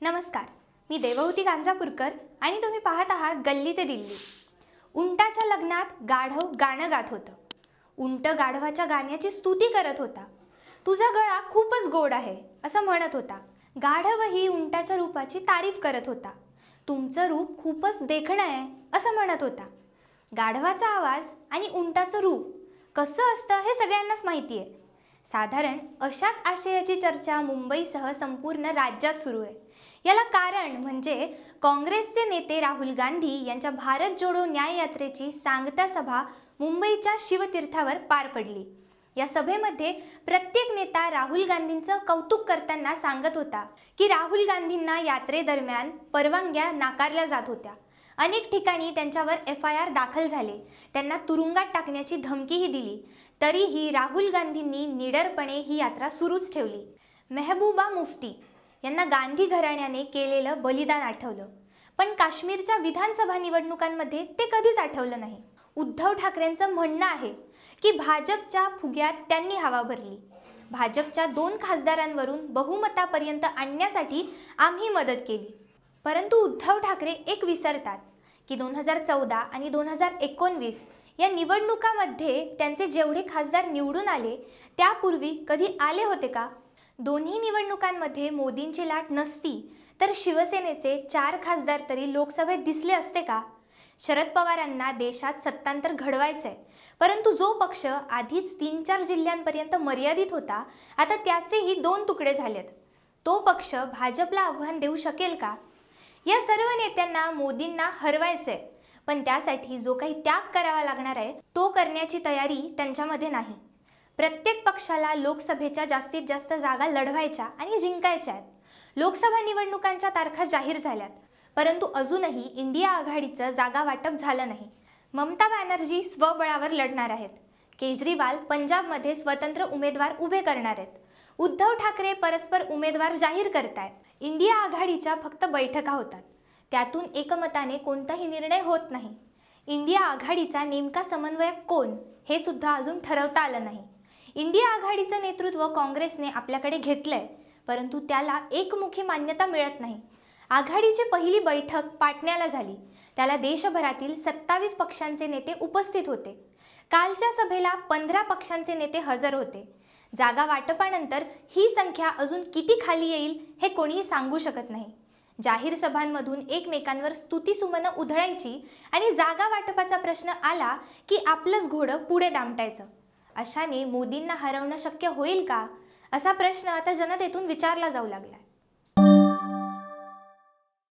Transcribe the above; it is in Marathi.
नमस्कार. मी देवहूती गांजापूरकर आणि तुम्ही पाहत आहात गल्ली ते दिल्ली. उंटाच्या लग्नात गाढव गाणं गात होतं. उंट गाढवाच्या गाण्याची स्तुती करत होता. तुझा गळा खूपच गोड आहे असं म्हणत होता. गाढवही उंटाच्या रूपाची तारीफ करत होता. तुमचं रूप खूपच देखणं आहे असं म्हणत होता. गाढवाचा आवाज आणि उंटाचं रूप कसं असतं हे सगळ्यांनाच माहिती आहे साधारण अशाच आशयाची चर्चा मुंबईसह संपूर्ण राज्यात सुरू आहे. याला कारण म्हणजे काँग्रेसचे नेते राहुल गांधी यांच्या भारत जोडो न्याय यात्रेची सांगता सभा मुंबईच्या शिवतीर्थावर पार पडली. या सभेमध्ये प्रत्येक नेता राहुल गांधींचं कौतुक करताना सांगत होता की राहुल गांधींना यात्रेदरम्यान परवानग्या नाकारल्या जात होत्या. अनेक ठिकाणी त्यांच्यावर एफ आय आर दाखल झाले. त्यांना तुरुंगात टाकण्याची धमकीही दिली. तरीही राहुल गांधींनी निडरपणे ही यात्रा सुरूच ठेवली. मेहबूबा मुफ्ती यांना गांधी घराण्याने केलेलं बलिदान आठवलं. पण काश्मीरच्या विधानसभा निवडणुकांमध्ये ते कधीच आठवलं नाही. उद्धव ठाकरेंचं म्हणणं आहे की भाजपच्या फुग्यात त्यांनी हवा भरली. भाजपच्या दोन खासदारांवरून बहुमतापर्यंत आणण्यासाठी आम्ही मदत केली. परंतु उद्धव ठाकरे एक विसरतात. की दोन हजार चौदा आणि दोन हजार एकोणवीस या निवडणुकामध्ये त्यांचे जेवढे खासदार निवडून आले त्यापूर्वी कधी आले होते का? दोन्ही निवडणुकांमध्ये मोदींची लाट नसती तर शिवसेनेचे चार खासदार तरी लोकसभेत दिसले असते का? शरद पवारांना देशात सत्तांतर घडवायचंय परंतु जो पक्ष आधीच तीन चार जिल्ह्यांपर्यंत मर्यादित होता आता त्याचेही दोन तुकडे झालेत. तो पक्ष भाजपला आव्हान देऊ शकेल का? या सर्व नेत्यांना मोदींना हरवायचंय. पण त्यासाठी जो काही त्याग करावा लागणार आहे तो करण्याची तयारी त्यांच्यामध्ये नाही. प्रत्येक पक्षाला लोकसभेच्या जास्तीत जास्त जागा लढवायच्या आणि जिंकायच्या आहेत. लोकसभा निवडणुकांच्या तारखा जाहीर झाल्यात. परंतु अजूनही इंडिया आघाडीचं जागा वाटप झालं नाही. ममता बॅनर्जी स्वबळावर लढणार आहेत. केजरीवाल पंजाबमध्ये स्वतंत्र उमेदवार उभे करणार आहेत. उद्धव ठाकरे परस्पर उमेदवार जाहीर करतायत. इंडिया आघाडीच्या फक्त बैठका होतात. त्यातून एकमताने कोणताही निर्णय होत नाही. इंडिया आघाडीचा नेमका समन्वयक कोण हे सुद्धा अजून ठरवता आलं नाही. इंडिया आघाडीचं नेतृत्व काँग्रेसने आपल्याकडे घेतलंय परंतु त्याला एकमुखी मान्यता मिळत नाही. आघाडीची पहिली बैठक पाटण्याला झाली. त्याला देशभरातील सत्तावीस पक्षांचे नेते उपस्थित होते. कालच्या सभेला पंधरा पक्षांचे नेते हजर होते. जागा वाटपानंतर ही संख्या अजून किती खाली येईल हे कोणीही सांगू शकत नाही. जाहीर सभांमधून एकमेकांवर स्तुतीसुमनं उधळायची आणि जागा वाटपाचा प्रश्न आला की आपलंच घोडं पुढे दामटायचं. अशाने मोदींना हरवणं शक्य होईल का? असा प्रश्न आता जनतेतून विचारला जाऊ लागला